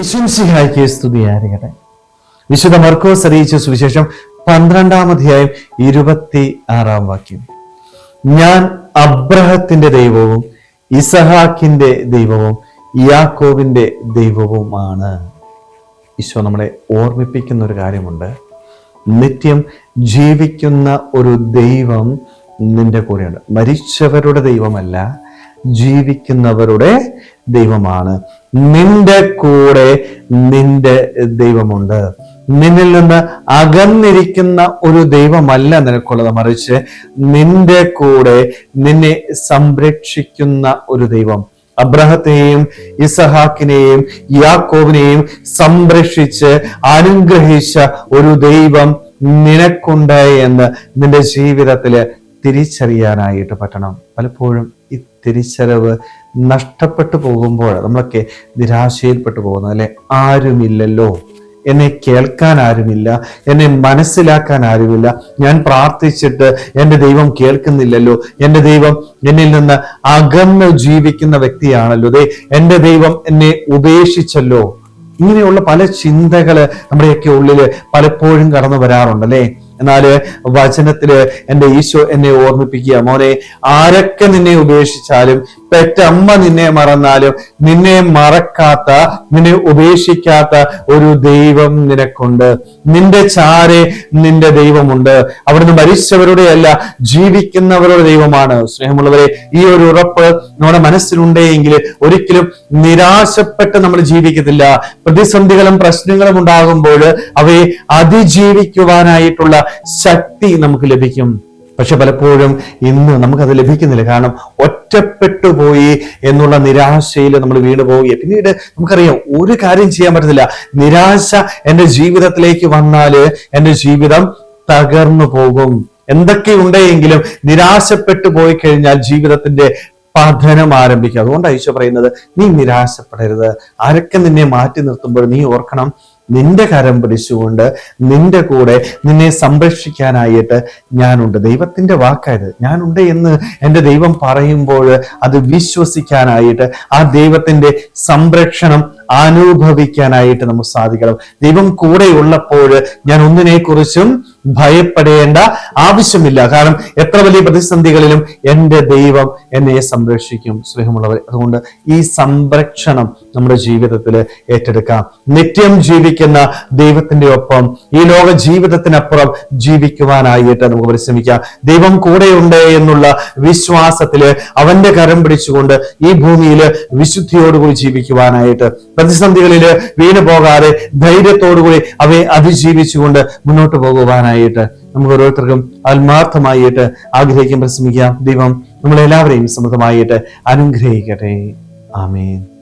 വിശംസിഹായ്ക്ക് സ്തുതിയായിരിക്കട്ടെ. വിശുദ്ധ മർക്കോസ് അറിയിച്ച സുവിശേഷം പന്ത്രണ്ടാം അധ്യായം ഇരുപത്തി ആറാം വാക്യം. ഞാൻ അബ്രഹത്തിന്റെ ദൈവവും ഇസഹാക്കിന്റെ ദൈവവും യാക്കോവിന്റെ ദൈവവുമാണ്. ഈശോ നമ്മളെ ഓർമ്മിപ്പിക്കുന്ന ഒരു കാര്യമുണ്ട്. നിത്യം ജീവിക്കുന്ന ഒരു ദൈവം നിന്റെ കൂടെയുണ്ട്. മരിച്ചവരുടെ ദൈവമല്ല ജീവിക്കുന്നവരുടെ ദൈവമാണ്. നിന്റെ കൂടെ നിന്റെ ദൈവമുണ്ട്. നിന്നിൽ നിന്ന് അകന്നിരിക്കുന്ന ഒരു ദൈവമല്ല നിനക്കുള്ളത്. മറിച്ച് നിന്റെ കൂടെ നിന്നെ സംരക്ഷിക്കുന്ന ഒരു ദൈവം. അബ്രഹത്തെയും ഇസഹാക്കിനെയും യാക്കോവിനെയും സംരക്ഷിച്ച് അനുഗ്രഹിച്ച ഒരു ദൈവം നിനക്കുണ്ട് എന്ന് നിന്റെ ജീവിതത്തിൽ തിരിച്ചറിയാനായിട്ട് പറ്റണം. പലപ്പോഴും തിരിച്ചറിവ് നഷ്ടപ്പെട്ടു പോകുമ്പോൾ നമ്മളൊക്കെ നിരാശയിൽപ്പെട്ടു പോകുന്നത് അല്ലെ? ആരുമില്ലല്ലോ. എന്നെ കേൾക്കാൻ ആരുമില്ല എന്നെ മനസ്സിലാക്കാൻ ആരുമില്ല. ഞാൻ പ്രാർത്ഥിച്ചിട്ട് എന്റെ ദൈവം കേൾക്കുന്നില്ലല്ലോ. എന്റെ ദൈവം എന്നിൽ നിന്ന് അകന്ന് ജീവിക്കുന്ന വ്യക്തിയാണല്ലോ. ദേ എന്റെ ദൈവം എന്നെ ഉപേക്ഷിച്ചല്ലോ. ഇങ്ങനെയുള്ള പല ചിന്തകൾ നമ്മുടെയൊക്കെ ഉള്ളിൽ പലപ്പോഴും കടന്നു വരാറുണ്ട് എന്നാൽ വചനത്തിൽ എന്റെ ഈശോ എന്നെ ഓർമ്മിപ്പിക്കുക. മോനെ ആരൊക്കെ നിന്നെ ഉപേക്ഷിച്ചാലും പെറ്റമ്മ നിന്നെ മറന്നാലും നിന്നെ മറക്കാത്ത നിന്നെ ഉപേക്ഷിക്കാത്ത ഒരു ദൈവം നിനക്കുണ്ട്. നിന്റെ ചാരെ നിന്റെ ദൈവമുണ്ട്. അവിടുന്ന് മരിച്ചവരുടെ അല്ല ജീവിക്കുന്നവരുടെ ദൈവമാണ്. സ്നേഹമുള്ളവരെ ഈ ഒരു ഉറപ്പ് നമ്മുടെ മനസ്സിലുണ്ടെങ്കിൽ ഒരിക്കലും നിരാശപ്പെട്ട് നമ്മൾ ജീവിക്കത്തില്ല. പ്രതിസന്ധികളും പ്രശ്നങ്ങളും ഉണ്ടാകുമ്പോൾ അവയെ അതിജീവിക്കുവാനായിട്ടുള്ള ശക്തി നമുക്ക് ലഭിക്കും. പക്ഷെ പലപ്പോഴും ഇന്ന് നമുക്കത് ലഭിക്കുന്നില്ല. കാരണം ഒറ്റപ്പെട്ടു പോയി എന്നുള്ള നിരാശയിൽ നമ്മൾ വീണ് പോവുക പിന്നീട് നമുക്കറിയാം ഒരു കാര്യം ചെയ്യാൻ പറ്റത്തില്ല. നിരാശ എന്റെ ജീവിതത്തിലേക്ക് വന്നാൽ എന്റെ ജീവിതം തകർന്നു പോകും. എന്തൊക്കെ ഉണ്ടെങ്കിലും നിരാശപ്പെട്ടു പോയി കഴിഞ്ഞാൽ ജീവിതത്തിന്റെ പഠനം ആരംഭിക്കുക അതുകൊണ്ടാണ് ഈശോ പറയുന്നത് നീ നിരാശപ്പെടരുത്. ആരൊക്കെ നിന്നെ മാറ്റി നിർത്തുമ്പോൾ നീ ഓർക്കണം നിന്റെ കരം പിടിച്ചുകൊണ്ട് നിന്റെ കൂടെ നിന്നെ സംരക്ഷിക്കാനായിട്ട് ഞാനുണ്ട്. ദൈവത്തിന്റെ വാക്കായത് ഞാനുണ്ട് എന്ന് എന്റെ ദൈവം പറയുമ്പോൾ അത് വിശ്വസിക്കാനായിട്ട് ആ ദൈവത്തിന്റെ സംരക്ഷണം അനുഭവിക്കാനായിട്ട് നമുക്ക് സാധിക്കണം. ദൈവം കൂടെ ഉള്ളപ്പോൾ ഞാൻ ഒന്നിനെ കുറിച്ചും ഭയപ്പെടേണ്ട ആവശ്യമില്ല. കാരണം എത്ര വലിയ പ്രതിസന്ധികളിലും എന്റെ ദൈവം എന്നെ സംരക്ഷിക്കും സ്നേഹമുള്ളവർ അതുകൊണ്ട് ഈ സംരക്ഷണം നമ്മുടെ ജീവിതത്തിൽ ഏറ്റെടുക്കാം. നിത്യം ജീവിക്കുന്ന ദൈവത്തിന്റെ ഒപ്പം ഈ ലോക ജീവിതത്തിനപ്പുറം ജീവിക്കുവാനായിട്ട് നമുക്ക് പരിശ്രമിക്കാം. ദൈവം കൂടെയുണ്ട് എന്നുള്ള വിശ്വാസത്തിൽ അവന്റെ കരം പിടിച്ചുകൊണ്ട് ഈ ഭൂമിയിൽ വിശുദ്ധിയോടുകൂടി ജീവിക്കുവാനായിട്ട് പ്രതിസന്ധികളിൽ വീണു പോകാതെ ധൈര്യത്തോടുകൂടി അവയെ അതിജീവിച്ചുകൊണ്ട് മുന്നോട്ട് പോകുവാനായിട്ട് നമുക്ക് ഓരോരുത്തർക്കും ആത്മാർത്ഥമായിട്ട് ആഗ്രഹിക്കാൻ പരിശ്രമിക്കാം. ദൈവം നമ്മളെല്ലാവരെയും സമൃദ്ധമായിട്ട് അനുഗ്രഹിക്കട്ടെ. ആമേൻ.